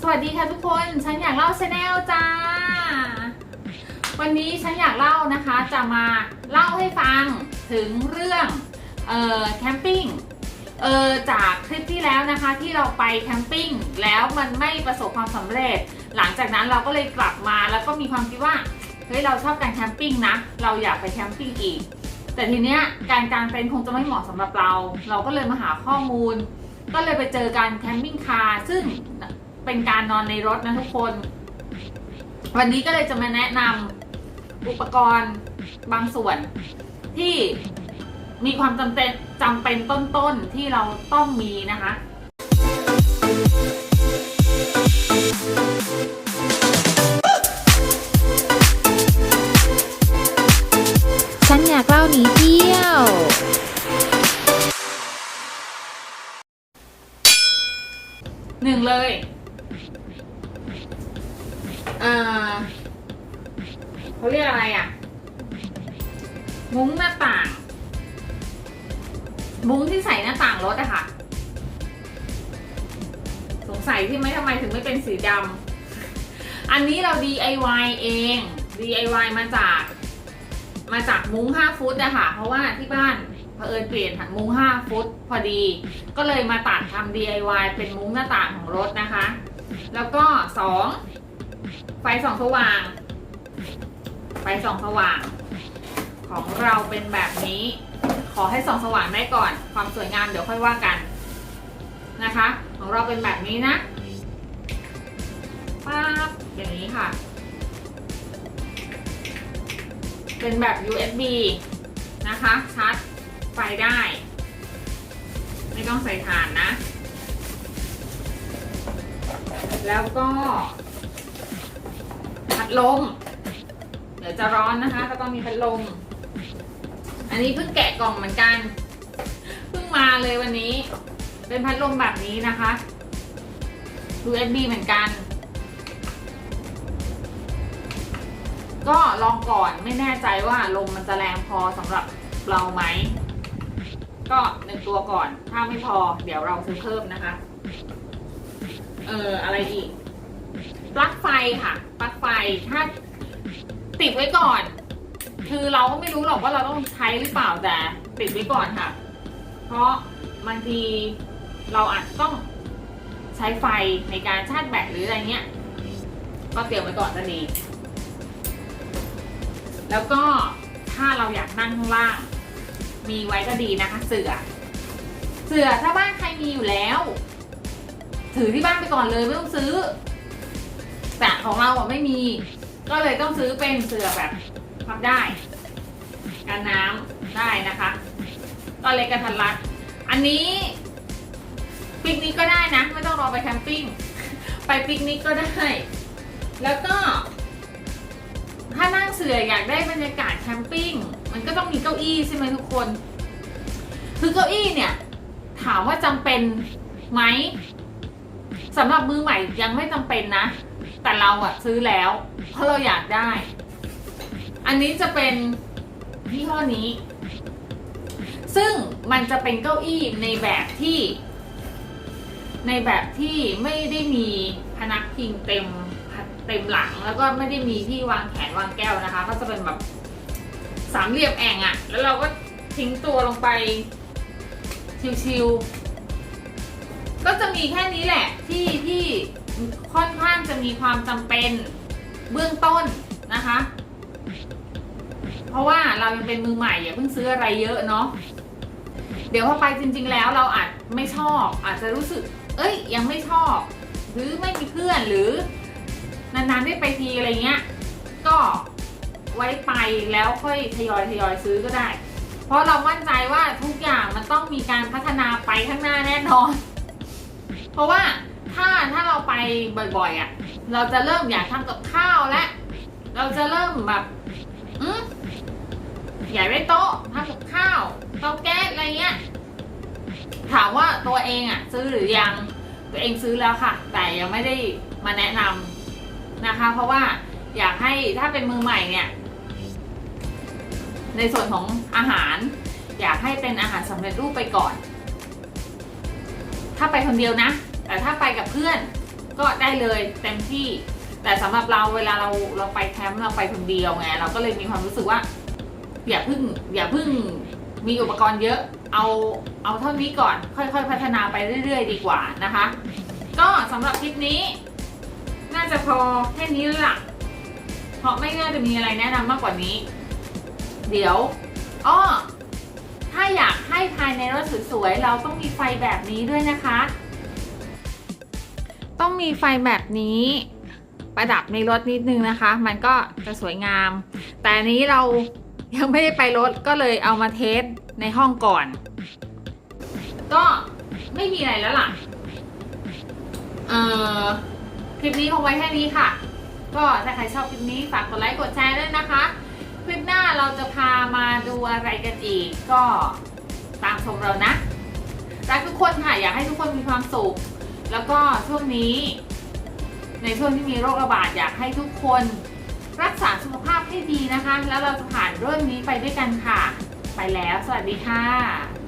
สวัสดีค่ะทุกคน ฉันอยากเล่าชาแนลจ้า วันนี้ฉันอยากเล่านะคะ จะมาเล่าให้ฟังถึงเรื่องเอ่อแคมปิ้งเออจากคลิปที่แล้วนะคะที่เราไปแคมปิ้งแล้วมันไม่ประสบความสำเร็จ หลังจากนั้นเราก็เลยกลับมาแล้วก็มีความคิดว่าเฮ้ยเราชอบการแคมปิ้งนะเราอยากไปแคมปิ้งอีก แต่ทีเนี้ยการกางเต็นท์คงจะไม่เหมาะสำหรับเรา เราก็เลยมาหาข้อมูล ก็เลยไปเจอการแคมปิ้งคาร์ซึ่ง เป็นการนอนในรถนะทุกคน วันนี้ก็เลยจะมาแนะนำอุปกรณ์บางส่วนที่มีความจำเป็นจำเป็นต้นๆที่เราต้องมีนะคะฉันอยากเล่าหนีเที่ยว หนึ่งเลย เขาเรียกอะไรอะ มุ้งหน้าต่าง มุ้งที่ใส่หน้าต่างรถอะค่ะ สงสัยที่ไหมทำไมถึงไม่เป็นสีดำ อันนี้เรา DIY เอง DIY มาจาก มาจากมุ้ง 5 ฟุตอะค่ะ เพราะว่าที่บ้านเผอิญเปลี่ยนมุ้ง 5 ฟุตพอดี ก็เลยมาตัดทำ DIY เป็นมุ้งหน้าต่างของรถนะคะ แล้วก็ 2 ไฟส่องสว่าง ไฟส่องสว่าง ของเราเป็นแบบนี้ ขอให้ส่องสว่างได้ก่อน ความสวยงามเดี๋ยวค่อยว่ากันนะคะ ของเราเป็นแบบนี้นะป๊าบอย่างนี้ค่ะ เป็นแบบ USB นะคะชาร์จไฟได้ ไม่ต้องใส่ถ่านนะ แล้วก็ ดลม เดี๋ยวจะร้อนนะคะ ก็ต้องมีพัดลม อันนี้เพิ่งแกะกล่องเหมือนกัน เพิ่งมาเลยวันนี้ เป็นพัดลมแบบนี้นะคะ USB เหมือนกัน ก็ลองก่อนไม่แน่ใจว่าลมมันจะแรงพอสำหรับเราไหม ก็หนึ่งตัวก่อน ถ้าไม่พอ เดี๋ยวเราซื้อเพิ่มนะคะ เอออะไรอีก ปลั๊กไฟค่ะปลั๊กไฟถ้าติดไว้ก่อน คือเราก็ไม่รู้หรอกว่าเราต้องใช้หรือเปล่าแต่ติดไว้ก่อนค่ะ เพราะบางทีเราอาจต้องใช้ไฟในการชาร์จแบตหรืออะไรเงี้ย ก็เตรียมไว้ก่อนจะดี แล้วก็ถ้าเราอยากนั่งข้างล่าง มีไว้ก็ดีนะคะ เสือ เสือถ้าบ้านใครมีอยู่แล้ว ถือที่บ้านไปก่อนเลยไม่ต้องซื้อ แต่ของเราอะไม่มี ก็เลยต้องซื้อเป็นเสือแบบพับได้กันน้ำได้นะคะก็เล็กกระทันรัดอันนี้ปิกนิกก็ได้นะ ไม่ต้องรอไปแคมปิ้ง ไปปิกนิกก็ได้ แล้วก็ ถ้านั่งเสืออยากได้บรรยากาศแคมปิ้ง มันก็ต้องมีเก้าอี้ใช่ไหมทุกคน คือเก้าอี้เนี่ย ถามว่าจำเป็นไหมสำหรับมือใหม่ยังไม่จำเป็นนะ แต่เราอะซื้อแล้ว เพราะเราอยากได้ อันนี้จะเป็นยี่ห้อนี้ ซึ่งมันจะเป็นเก้าอี้ในแบบที่ ในแบบที่ไม่ได้มีพนักพิงเต็มเต็มหลังแล้วก็ไม่ได้มีที่วางแขนวางแก้วนะคะ ก็จะเป็นแบบสามเหลี่ยมแอ่งอะแล้วเราก็ทิ้งตัวลงไปชิวๆก็จะมีแค่นี้แหละที่ที่ ค่อนข้างจะมีความจำเป็นเบื้องต้นนะคะ เพราะว่าเรายังเป็นมือใหม่อย่าเพิ่งซื้ออะไรเยอะเนาะเดี๋ยวพอไปจริง ๆ แล้วเราอาจไม่ชอบ อาจจะรู้สึก เอ้ย ยังไม่ชอบ หรือไม่มีเพื่อนหรือนานๆได้ไปทีอะไรเงี้ย ก็ไว้ไปแล้วค่อยทยอยทยอยซื้อก็ได้ เพราะเรามั่นใจว่าทุกอย่างมันต้องมีการพัฒนาไปข้างหน้าแน่นอน เพราะว่า ถ้าถ้าเราไปบ่อยๆอะ เราจะเริ่มอยากทำกับข้าวและ เราจะเริ่มแบบอืมอยากได้โต๊ะทำกับข้าวเตาแก๊สอะไรเงี้ย ถามว่าตัวเองอะ ซื้อหรือยังตัวเองซื้อแล้วค่ะ แต่ยังไม่ได้มาแนะนำนะคะ เพราะว่าอยากให้ถ้าเป็นมือใหม่เนี่ย ในส่วนของอาหาร อยากให้เป็นอาหารสำเร็จรูปไปก่อน ถ้าไปคนเดียวนะ แต่ถ้าไปกับเพื่อนก็ได้เลยเต็มที่ แต่สำหรับเราเวลาเราเราไปแคมป์เราไปคนเดียวไงเราก็เลยมีความรู้สึกว่า อย่าพึ่ง อย่าพึ่งมีอุปกรณ์เยอะเอาเอาเท่านี้ก่อน ค่อยๆ พัฒนาไปเรื่อย ๆ ดีกว่านะคะ ก็สำหรับคลิปนี้ น่าจะพอแค่นี้แล้วล่ะเพราะไม่น่าจะมีอะไรแนะนำมากกว่านี้ เดี๋ยวอ้อถ้าอยากให้ภายในรถสวยๆเราต้องมีไฟแบบนี้ด้วยนะคะ ต้องมีไฟแบบนี้ประดับในรถนิดนึงนะคะ มันก็จะสวยงาม แต่นนี้เรายังไม่ได้ไปรถก็เลยเอามาเทสในห้องก่อน ก็ไม่มีอะไรแล้วล่ะ เอ่อ คลิปนี้คงไว้แค่นี้ค่ะ ก็ถ้าใครชอบคลิปนี้ฝากกดไลค์กดแชร์ด้วยนะคะ คลิปหน้าเราจะพามาดูอะไรกันอีก ก็ตามชมเรานะรักทุกคนค่ะ อยากให้ทุกคนมีความสุข แล้วก็ช่วงนี้ ในช่วงที่มีโรคระบาดอยากให้ทุกคนรักษาสุขภาพให้ดีนะคะ แล้วเราจะผ่านเรื่องนี้ไปด้วยกันค่ะ ไปแล้ว สวัสดีค่ะ